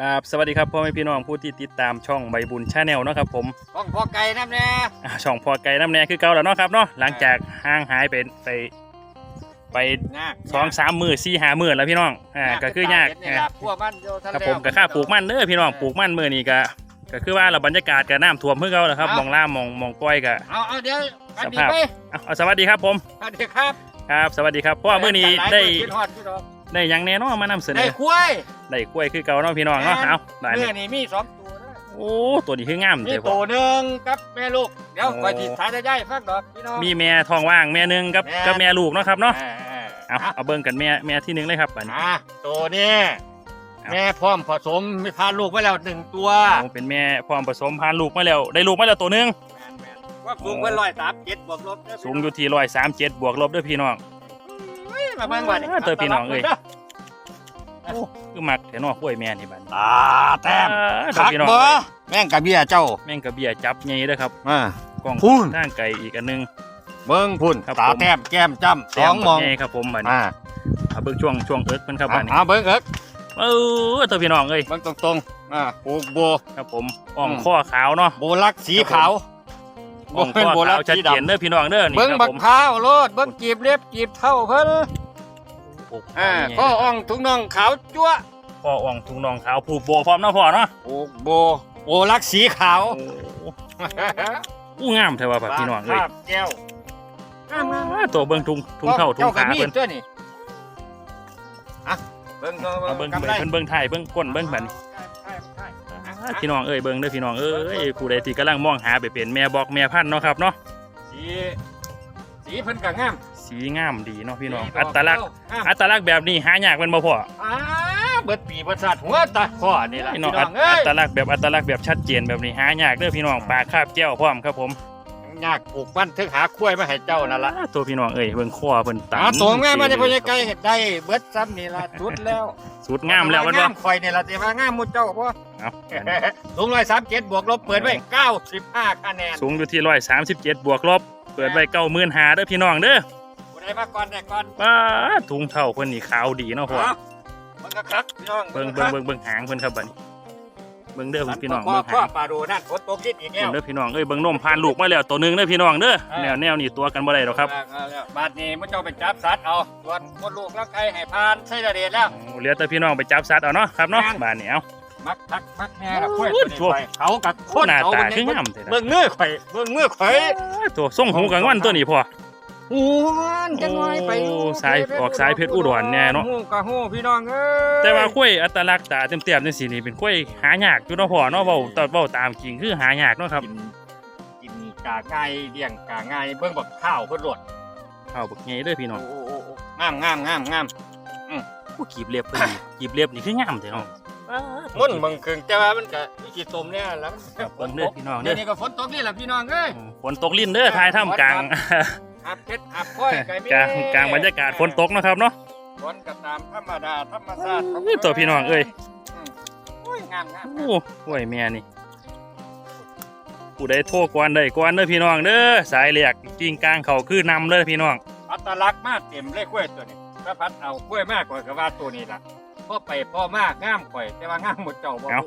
ครับสวัสดีครับพ่อแม่พี่น้องผู้ที่ติดตามช่องใบบุญชาแนลเนาะครับผมของพ่อไก่น้ำแน่อ่าช่องพอไก่น้ำแน่คือเก่าแล้วเนาะครับเนาะหลังจากห่างหายไปไปไปยากสองสามมือสี่ห้ามือแล้วพี่น้องอ่าก็คือยากนี่อ่าล่ะพวกมันโยทะเลครับผมก็ค่าปลูกมันเด้อพี่น้องปลูกมันมือนี่ก็ก็คือว่าเราบรรยากาศกับน้ำท่วมเพื่อเก่าแหละครับมองล่ามมองมองก้อยก็ เอาเอาเดี๋ยวกันดีสภาพ ไปอะเอาสวัสดีครับผมสวัสดีครับครับ สวัสดีครับเพราะว่ามื้อนี้ได้คิดฮอดพี่น้อง ได้หยังแน่เนอนมานำเสนได้อคุ้ยได้กล้วยคือเก่าเนาะพี่น้องเนาะเอาได้เมื่นี่อนี้มีสองตัวนะโอ้ตัวนี้คืองามมีเด้อพ่ตัอวหนึ่งกับแม่ลูก เดี๋ยวโอ้ คอยติดท้ายได้ย่ายฟังดอกพี่น้อง มีแม่ท้องว่างแม่หนึงกับกับแม่ลูกเนาะครับเนาะอ่าเอาเอาเบิ่งกันแม่แม่ที่หนึ่งเลยครับบัดนี้ อ่าตัวนี้เอาแม่พร้อมผสมมีพาลูกไว้แล้วหนึ่งตัวโอ้เป็นแม่พร้อมผสมพานลูกมาแล้วได้ลูกมาแล้วตัวหนึง แม่นๆว่าสูงไว้ร้อยสามเจ็ดบวกลบเด้อสูงอยู่ที่ร้อยสามเจ็ดบวกลบเด้วยพี่น้องเฮ้ย มาเบิ่งว่านี่อ่าเจอพี่น้องเอ้ยด้คือมักแต่นอกกล้วยแม่นี่บัดนี้ตาแต้มอ่าเด้อคักพี่น้องบ่เอ้ยแม่งกะเบี้ยเจ้าแม่งกระเบียจับใหญ่เด้อครับอ่ากล้องพูนทางไกลอีกอันหนึง เบิ่งพุ่นครับตาผม แต้มแก้มจ้ำสองมองใหญ่ครับผมบัดนี้อ่าเอาเบิ่งช่วงช่วงเอิร์กเพิ่นครับบัดนี้เอาเบิ่งเอิกเออตัวพี่น้องเอ้ยเบิ่งตรงๆอ่าปลูกโบ ครับผมอ่องอืม ข้อขาวเนาะโบลักสีขาวอ่องเป็นข้อโบลัขากวชัดสีเจนดำเด้อพี่น้องเด้อนี่เบิ่งครับบักผม พร้าวโลดเบิ่งกีบเล็บกีบเท่าเพิ่น โอ้โหอ่าใหญ่ข้ออ่องถุงน่องขาวจั๊วข้ออ่องถุงน่องขาวผูกโบพร้อมเนาะพ่อเนาะปลูกโบโบลักสีขาวโอ้อู้งามเท่ว่าแบบพี่น้องเอ้ยภาพแก้วงามๆอ่าตัวเบิ่งทุงทุงเท่าทุงเจ้ากับขามีเพิ่ดนตัวนี้อะเบิ่งเอาเบิ่งกำเบิ่งไรเพิ่นเบิ่งไทยเบิ่งก้นเบิ่งบัดนี้ใช่ใช่ใช่อ่าพี่น้องเอ้ยเบิ่งเด้อพี่น้องเอ้ยผู้ใดที่กำลังมองหาไปเป็นแม่บอกแม่พันธุ์เนาะครับเนาะสีสีเพิ่นก็งาม สีงามดีเนาะพี่น้องสีดอัตลักษณ์งามอัตลักษณ์แบบนี้หายากแม่นบ่พ่ออ้าเบิดปีเบิดชาติหัวตาข้อนี่ล่ะพี่พี่น้น้อองงอัตเอ้อัยตลักษณ์แบบอัตลักษณ์แบบชัดเจนแบบนี้หายากเด้อพี่น้องปลาคาบแก้วพร้อมครับผมยากปลูกบ้านถึงหาคุ้วยมาให้เจ้านั่นล่ะอ่าตัวพี่น้องเอ้ยเบิ่งคอเพิ่นตาหาตัวงามมาได้พ่อใหญ่ไก่ได้เบิดซ้ำนี่ล่ะสุดแล้วสุดงามแล้วแมันบ่งามข่อยนี่ล่ะสิว่างามหมู่เจ้าบ่เอาสูง137บวกลบเปิดไว้95คะแนนสูงอยู่ที่137บวกลบเปิดไว้95,000เด้อพี่น้องเด้อ ผู้ใดมาก่อนได้ก่อนป้าดถุงเท่าเพิ่นนี่ขาวดีเนาะพ่อเอามันก็คักพี่น้องเบิ่งเบิ่งเบิ่งเบิ่งหางเพิ่นครับบัดนี้เบิ่งเด้อพี่น้องพ่อเบิ่งพ่อหางปลาโดนั่นฝนตกนิดอีกแล้วเบิ่งเด้อพี่น้องเอ้ยเบิ่งนมผ่านลูกมาแล้วตัวหนึงเด้อพี่น้องเด้ออ่าแนวแนวนี่ตัวกันบ่ได้หรอกครับเอาแล้วบาดนี้มันเจ้าไปจับสัตว์เอาตรวจมดลูกแล้วใครให้ผ่านใช่ระเดชแล้วโอ้เหลือแต่พี่น้องไปจับสัตว์เอาเนาะครับเนาะแม่นบ้านนี้เอามักทักมักแม่กับโอ้ข่อยยตัวนี้ชั่วไปเขากับคนหน้าเขาตาเบิ่งคืองามแท้นะเบิ่งเนื้อข่อยเบิ่งเนื้อข่อยตัวส่งหูกับงอนตัวนี้พ่อ หูมันจังน้อยไปโอ้สายออกสายเพชรอุดรแน่เนาะ หูกับหูพี่น้องเอ้ยแต่ว่าข้อยอัตลักษณ์ตาเต็มๆจังซี่นี่เป็นข้อยหายากอยู่เนาะพ่อเนาะเว้าตอนเว้าตามจริงคือหายากเนาะครับกินกินกาง่ายเลี้ยงกาง่ายเบิ่งบักข้าวเพิ่นโลดเอาบักใหญ่เด้อพี่น้องโอ้โอ้โอ้งามงามงามงามผู้กีบเล็บเพิ่นนี่กีบเล็บนี่คืองามแท้เนาะมุ่นเบิ่งครึ่งแต่ว่ามันก็มีกี่ตมเนี่ยแล้วเบิ่งเด้อพี่น้องเด้เดี๋ยอวนี้ก็ฝนตกนี่แหละพี่น้องเอ้ย ฝนตกลิ้นเด้อทายท่ามกลาง หับเพชรหับพ้อยไก่มีกลางกลางบรรยากาศฝนตกเนาะครับเนาะฝนก็ตามธรรมดาธรรมชาติของนี่ตัวพี่น้องเอ้ยมโอ้ยงามงามโอ้ห่วยแม่นี่ผู้ใดโทรกวนได้กวนเด้อพี่น้องเด้อสายเหลียกกิ่งกลางเขาคือนำเลยพี่น้องอัตลักษณ์มากเต็มเลยกล้วยตัวนี้ถ้าพัดเอากล้วยมากกว่าก็ว่าตัวนี้ล่ะพ่อไปพ่อมากงามข่อย แต่ว่างามหมดเจ้าบ่เอ้า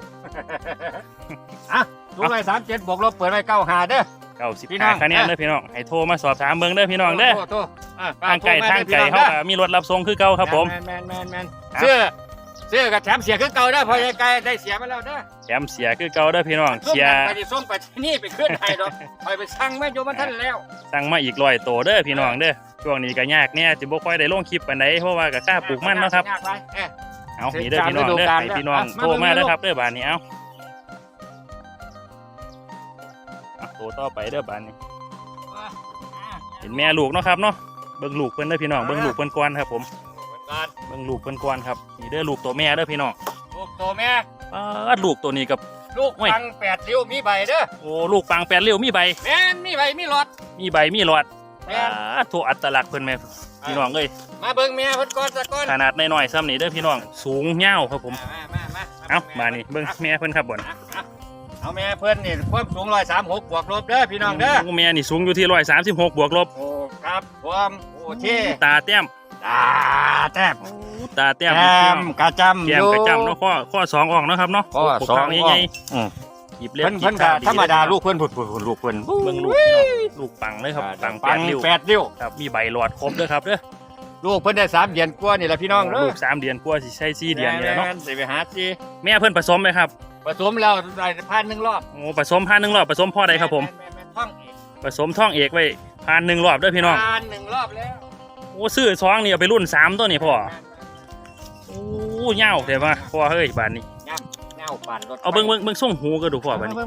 อะดูไปสามเจ็ดบวกลบเปิดไว้เก้าหาเด้อเก้าสิบพี่น้อห้างคะแนนเด้อพี่น้องให้โทรมาสอบถามเบิ่งเด้อพี่น้องเด้อโทษโทษอะทางไก่โทรมทางไก่ด้อเขาพี่น้องก็มีรถรับส่งคือเก่าครับผม แมนแมนแมนแมนครับ เสื้อเสื้อกับแถมเสียคือเก่าเด้อพอใหญ่ไก่ได้เสียมาแล้วเด้อแถมเสียคือเก่าเด้อพี่น้องเชียร์ไปที่ส่งไปที่นี่ไปขึ้นให้ดอกไปไปสั่งแม่โยมมันท่านแล้วสั่งมาอีกร้อยโตเด้อพี่น้องเด้อช่วงนี้ก็ยากแน่จิบ่ค่อยได้ลงคลิปปานใดเพราะว่าก็ค่าปลูกมันเนาะครับยากไปเอ๊ะเอานี่เด้อพี่น้องเด้อตามฤดูกาลให้พี่น้องอะมาโทรมาเบิ่งเด้อครับเด้อบานนี้เอา อะโทรต่อไปเด้อบานนี้เห็นแม่ลูกเนาะครับเนาะเบิ่งลูกเพิ่นเด้อพี่น้องเบิ่งลูกเพิ่นก่อนครับผมการเบิ่งลูกเพิ่นก่อนครับนี่เด้อลูกตัวแม่เด้อพี่น้องลูกโตแม่ปาดลูกตัวนี้กับลูกโอ้ยฟังแปดริ้วมีใบเด้อโอ้ลูกปางแปดเลี้ยวมีใบแม่นมีใบมีหลอด มีใบมีหลอดแม่นปาดโทอัตลักษณ์เพิ่นแม่พี่น้องเอ้ยมาเบิ่งแม่เพิ่นก่อนซะก่อนขนาดน้อยๆซ้ำนี่เด้อพี่น้องสูงยาวครับผม มามามาเอ้ามานี่เบิ่งแม่เพิ่นครับบ่น เอาเอาเอาแม่เพิ่นนี่ความสูง136บวกลบเด้อพี่น้องเด้อแม่นี่สูงอยู่ที่136บวกลบโอ้ครับผมโอเคตาแต้มตาแต้มโอ้ตาแต้มแก้มกระจำแก้มกระจำเนาะข้อข้อสองออกเนาะครับเนาะข้อสองปกใหญ่อืมๆหยิบเล็บเพิ่นหยิเพิ่บนตก็ดีธรรมดาลูกเพิ่นผุดผุดลูกเพิ่นเบิ่งลูกพี่น้องลูกปังเลยครับปังแปปัดงริ้วแปดริ้วครับมีใบหลอดครบด้วยครับเด้อลูกเพิ่นได้สามเดือนกว่านี่แหละพี่น้องเด้ลูอกสามเดือนกว่าสิใช้สี่เดือนนี่แหละเนาะแม่สิไปหาสิแม่เพิ่นผสมไหมครับ ผสมแล้วได้พันหนึ่งรอบโอ้ผสมพันหนึ่งรอบผสมพ่อใดครับผมแม่นแม่นท่องอีกผสมท่องเอกไว้พันหนึ่งรอบเด้อพี่น้องพันหนึ่งรอบแล้วโอ้ซื้อซองนี่เอาไปรุ่นสามตัวนี่พ่อโอ้เง่าเดี๋ยวมาพ่อเฮ้ยบานนี้ย่ำเงาปั่นรถเอาเบิ่งเบิ่งเบิ่งส่งหูก็ดูพ่อบัดนี้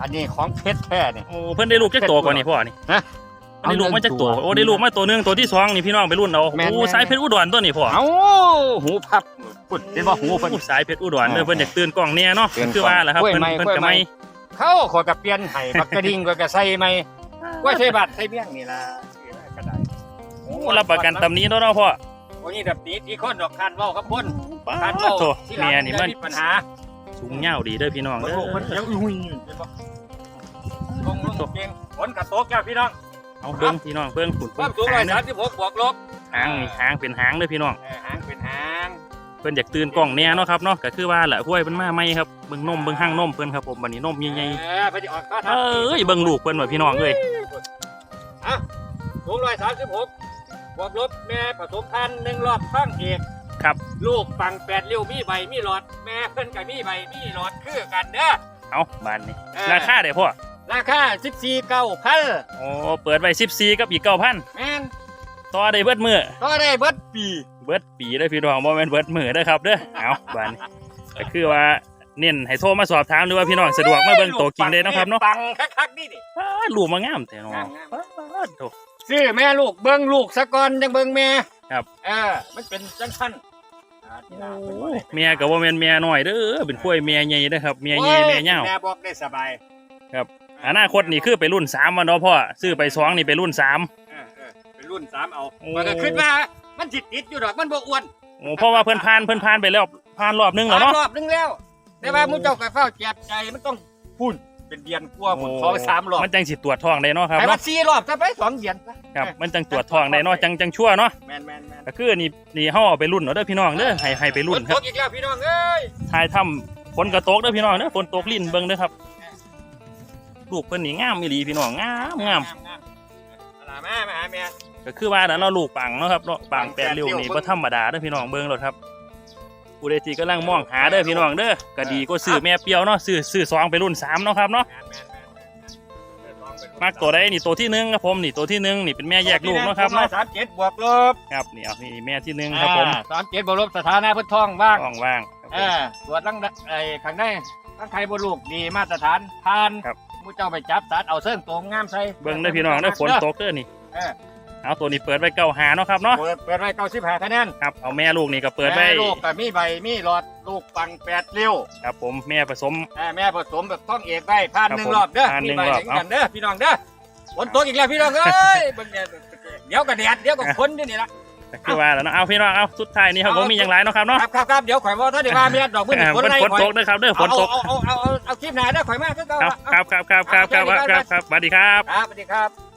อันนี้ของเพชรแท้เนี่ย โอ้เพิ่นได้ลูกจักตัวก่อนนี่พ่อนี่ฮะ ได้ลูกมาจักตัวเอาหนึ่งตัวโอ้ได้ลูกมาตัวหนึงตัวที่สองนี่พี่น้องไปรุ่นเอาแม่นโอ้แม่นสายเพชรอุดรตัวนี่พ่อเอ้าหูพับพุดเห็นบ่หูเพิ่น โอ้สายเพชรอุดรเด้อเพิ่นอยากตื่นกล้องเนี่ยเนาะตื่นกล้องคือว่าแหละครับกล้วยเพิ่นไม้เพิ่นกล้วยก็ไม้ ไม่เข้าขอยกับเปลี่ยนให้บักกระดิ่งก็กระใส่ไหมว่าใส่บัตรใส่เบี้ยงนี่ล่ะก็ได้โอ้รับประกันตำนี้เนาะพ่อโอ้ยนี่แบบนี้อีกคนดอกคันเว้าครับพ่นป้าคันดเว้าโตที่หลังแม่นี่มันจะมีปัญหาสูงเง่าดีเด้อพี่น้องมันเด้โลกมันอเสียงอุ้ยเห็นบ่ลงลงเก่งฝนกระตกแก้วพี่น้อง เอาเบิ่งพี่น้องเบิ่งขุนความสูงร้อยสามสิบหกบวกลบหางนี่หางเป็นหางเด้อพี่น้อง เออหางเป็นหางเพิ่นอยากตื่นกล้องแน่เนาะครับเนาะก็คือว่าแหละห้วยเพิ่นมาใหม่ครับเบิ่งนมเบิ่งห้างนมเพิ่นครับผมบัดนี้นมใหญ่เออไปจะออกก็ๆเอ้ยเบิ่งลูกเพิ่นว่าพี่น้องเอ้ยอะสูงร้อยสามสิบหกบวกลบแม่ผสมพันธุ์หนึ่งรอบข้างเอกครับลูกปังแปดเลี้ยวมีใบมีหลอด แม่เพิ่นกับมีใบมีหลอดคือกันเด้อเอาบานนี้เออราคาได้พ่อ ราคาสิบสี่เก้าพันโอ้เปิดไว้14กับอีก9,000แม่นต่อได้เบิดมื้อก็ได้เบิดปี เบิดปีเด้อพี่น้องบ่แม่นเบิดมื้อเด้อครับเด้อเอาบานนี้ก็คือว่าเน้นให้โทรมาสอบถามหรือว่าพี่น้องสะดวกมาเบิ่งตัวจริงเลยเนาะครับเนาะปังคักๆนี่ดิอ้าลูกมางามแต่เนาะงามอ้าโถซื้อแม่ลูกเบิ้งลูกสะก่อนจังเบิ้งแม่ครับเออมันเป็นจังทันอ่าที่ลาเพิ่นบ่ได้แม่ก็บ่แม่นแม่น้อยเด้อเป็นกล้วยแม่ใหญ่เด้อครับแม่ใหญ่แม่ยาวแม่บอกได้สบาย อนาคตนี่คือไปรุ่นสามมันเนาะพ่อซื้อไปสองนี่ไปรุ่นสามเออเออเป็นรุ่นสามเอาโอ้ มันก็ขึ้นมามันติดติดอยู่ดอกมันบ่อ้วนโอ้เพราะว่าเพิ่นผ่านเพิ่นผ่านไปแล้วผ่านรอบนึงแล้วสามเนาะ รอบนึงแล้ว แต่ว่ามุเจ้าก็เฝ้าเจ็บใจมันต้องพุ่นเป็นเดือนกว่าพุ่นสองสามรอบมันจังสิตรวจท้องได้เนาะครับไอ้ว่าเนาะสี่รอบจะไปสองเดือนซะครับมันจังตรวจท้องได้เนาะจังจังชั่วเนาะแมนแมนแมนก็คือนี่นี่เฮาเอาไปรุ่นเอาเด้อพี่น้องเด้อให้ให้ไปรุ่นฝครัตบกอีกแล้วพี่น้องเอ้ยทายถ้ำฝนกระตกเด้อพี่น้องเด้อฝนตกลิ้นเบิ่งเด้อครับ ลูกเพิ่นนี่งามอีหลีพี่น้องงามงามงามอะไรมามาแม่ก็คือว่าแล้วเราะลูกปังเนาะครับเนาะปังแปดเริ้วนี่แปดริ้วบ่ธรรมดาเด้อพี่น้องเบิ่งรถครับผู้ใดที่กำลังมองหาเด้อพี่น้องเด้อก็ดีก็ซื้อแม่เปรียวเนาะซื้อซื้อสองไปรุ่นสามเนาะครับเนาะมากตัวใดนี่ตัวที่หนึ่งครับผมนี่ตัวที่หนึ่งนี่เป็นแม่แยกลูกเนาะครับเนาะสามเจ็ดบวกลบครับนี่เอานี่แม่ที่หนึ่งครับผมสามเจ็ดบวกลบสถานะพื่อท้องว่างว่างว่างเอมอตรวจร่างไอ้ข้างในร่างไข่บนลูกดีมาตรฐานผ่านครับ มูเจ้าไปจับตัดเอาเส้นตรงงามใส่เบิ่งเด้อพี่น้องเด้อฝนตกเด้อนี่เออเอาตัวนี้เปิดไว้เก้าหาเนาะครับเนาะเปิดเปิดไว้เก้าสิบห้าคะแนนครับเอาแม่ลูกนี่ก็เปิดไว้แม่ลูกกับมีใบมีหลอดลูกปังแปดเลี้ยวครับผมแม่ผสม เออแม่ผสมแบบท้องเอกไว้ผ่านครับหนึ่งผมรอบเด้อผ่านมีหนึ่งใบรอบถึงกันเด้อพี่น้องเด้อฝนตกอีกแล้วพี่น้องเอ้ยเบิ่งเนี่ยเดี๋ยวก็แดดเดี๋ยวก็ฝนอยู่นี่ละ ก็คือว่าแล้วเนาะเอาพี่น้องเอาสุดท้ายนี่เขาก็มีอย่างไรเนาะครับเนาะครับครับครับเดี๋ยวข่อยว่าถ้าเดี๋ยวว่ามีดอกมืออ่าฝนมันไล่ฝนข่อยตกเด้อครับเด้อฝนตกเอาเอาเอาเอาเอาคลิปหน้าเด้อข่อยมากก็เก่าครับละครับครับครับครับครับครับครับสวัสดีครับครับสวัสดีครับ